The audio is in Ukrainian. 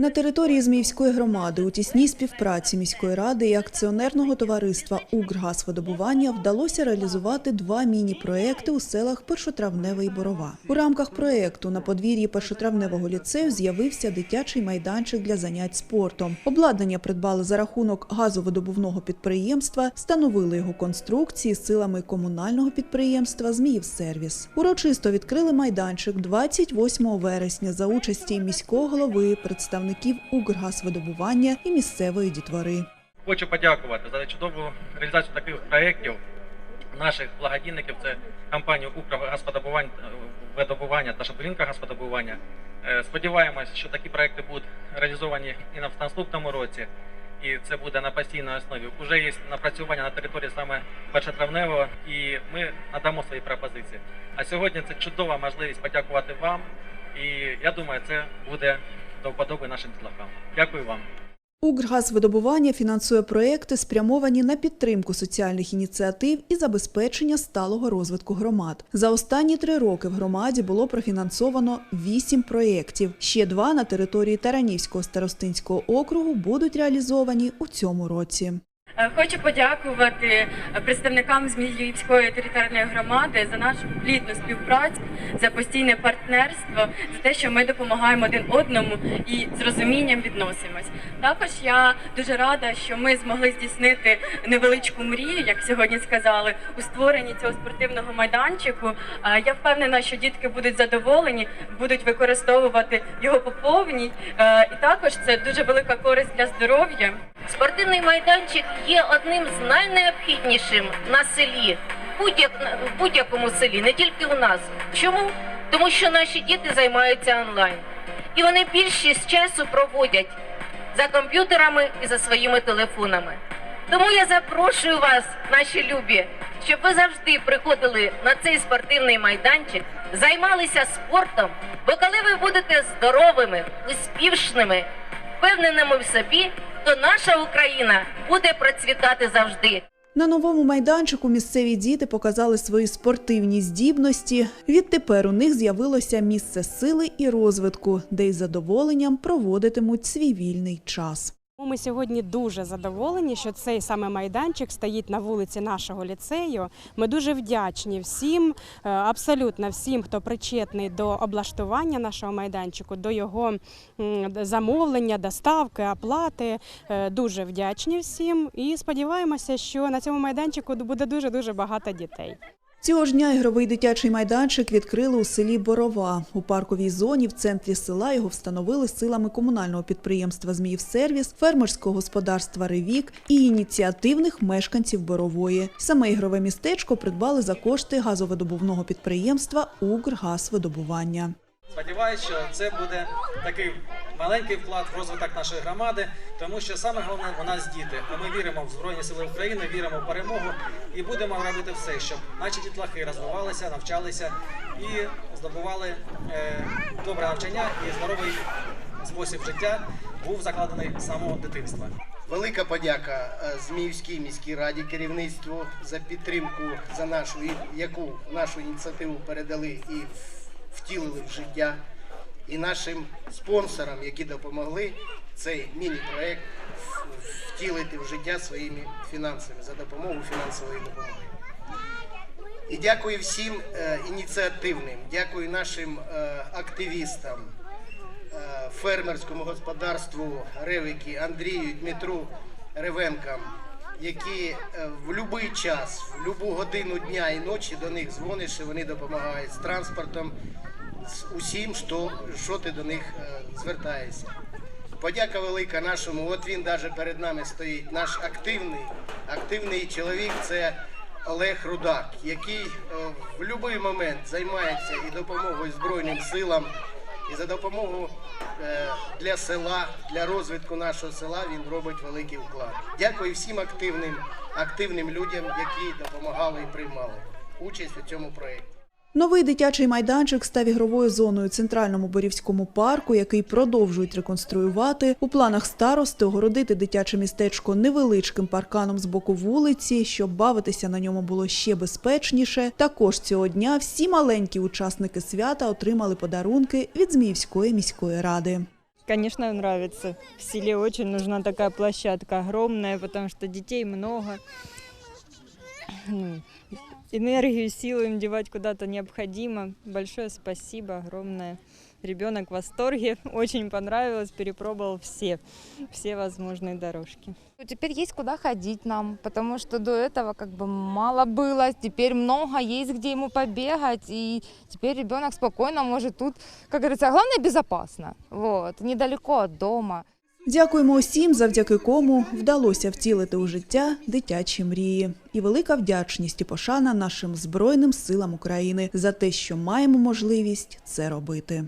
На території Зміївської громади у тісній співпраці міської ради і акціонерного товариства «Укргазвидобування» вдалося реалізувати два міні-проекти у селах Першотравневе і Борова. У рамках проекту на подвір'ї Першотравневого ліцею з'явився дитячий майданчик для занять спортом. Обладнання придбали за рахунок газовидобувного підприємства, встановили його конструкції силами комунального підприємства «Зміївсервіс». Урочисто відкрили майданчик 28 вересня за участі міського голови, представників «Укргазвидобування» і місцевої дітвори. Хочу подякувати за чудову реалізацію таких проєктів наших благодійників. Це компанію «Укргазвидобування» видобування та Шаблінка газвидобування. Е, Сподіваємось, що такі проекти будуть реалізовані і на- наступному році. І це буде на постійній основі. Уже є напрацювання на території саме першотравневого, і ми надамо свої пропозиції. А сьогодні це чудова можливість подякувати вам. І я думаю, це буде до вподоби нашим дітлахам. Дякую вам. «Укргазвидобування» фінансує проекти, спрямовані на підтримку соціальних ініціатив і забезпечення сталого розвитку громад. За останні три роки в громаді було профінансовано вісім проєктів. Ще два на території Таранівського старостинського округу будуть реалізовані у цьому році. Е, Хочу подякувати представникам Зміївської територіальної громади за нашу плідну співпрацю, за постійне партнерство, за те, що ми допомагаємо один одному і з розумінням відносимось. Також я дуже рада, що ми змогли здійснити невеличку мрію, як сьогодні сказали, у створенні цього спортивного майданчику. Е, Я впевнена, що дітки будуть задоволені, будуть використовувати його по повній. Е, І також це дуже велика користь для здоров'я. Спортивний майданчик є одним з найнеобхіднішим на селі, в будь-якому селі, не тільки у нас. Чому? Тому що наші діти займаються онлайн, і вони більшість часу проводять за комп'ютерами і за своїми телефонами. Тому я запрошую вас, наші любі, щоб ви завжди приходили на цей спортивний майданчик, займалися спортом, бо коли ви будете здоровими, успішними, впевненими в собі, то наша Україна буде процвітати завжди. На новому майданчику місцеві діти показали свої спортивні здібності. Відтепер у них з'явилося місце сили і розвитку, де із задоволенням проводитимуть свій вільний час. Ми сьогодні дуже задоволені, що цей саме майданчик стоїть на вулиці нашого ліцею. Ми дуже вдячні всім, е, абсолютно всім, хто причетний до облаштування нашого майданчику, до його замовлення, доставки, оплати. Е, Дуже вдячні всім і сподіваємося, що на цьому майданчику буде дуже дуже багато дітей. Цього ж дня ігровий дитячий майданчик відкрили у селі Борова. У парковій зоні в центрі села його встановили силами комунального підприємства «Зміївсервіс», фермерського господарства «Ревік» і ініціативних мешканців Борової. Саме ігрове містечко придбали за кошти газовидобувного підприємства «Укргазвидобування». Сподіваюсь, що це буде такий маленький вклад в розвиток нашої громади, тому що саме головне у нас діти. А ми віримо в Збройні Сили України, віримо в перемогу і будемо робити все, щоб наші дітлахи розвивалися, навчалися і здобували е, добре навчання і здоровий спосіб життя був закладений з самого дитинства. Велика подяка е, Зміївській міській раді, керівництву за підтримку за нашу яку нашу ініціативу передали і втілили в життя, і нашим спонсорам, які допомогли цей міні-проект втілити в життя своїми фінансами за допомогою фінансової допомоги. І дякую всім е, ініціативним, дякую нашим е, активістам, е, фермерському господарству Ревики Андрію Дмитру Ревенкам, які в будь-який час, в будь-яку годину дня і ночі до них дзвониш, і вони допомагають з транспортом, з усім, що, що ти до них е, звертаєшся. Подяка велика нашому. От він навіть перед нами стоїть. Наш активний, активний чоловік це Олег Рудак, який е, в будь-який момент займається і допомогою Збройним силам, і за допомогою е, для села, для розвитку нашого села він робить великий вклад. Дякую всім активним, активним людям, які допомагали і приймали участь у цьому проєкті. Новий дитячий майданчик став ігровою зоною центральному Борівському парку, який продовжують реконструювати. У планах старости огородити дитяче містечко невеличким парканом з боку вулиці, щоб бавитися на ньому було ще безпечніше. Також цього дня всі маленькі учасники свята отримали подарунки від Зміївської міської ради. Конечно, нравится. В селе очень нужна такая площадка огромная, потому что детей много. Ну, Энергию, силу им девать куда-то необходимо. Большое спасибо, огромное. Ребенок в восторге, очень понравилось, перепробовал все, все возможные дорожки. Теперь есть куда ходить нам, потому что до этого как бы мало было, теперь много, есть где ему побегать, и теперь ребенок спокойно может тут, как говорится, главное безопасно, вот, недалеко от дома. Дякуємо усім, завдяки кому вдалося втілити у життя дитячі мрії. І велика вдячність і пошана нашим Збройним силам України за те, що маємо можливість це робити.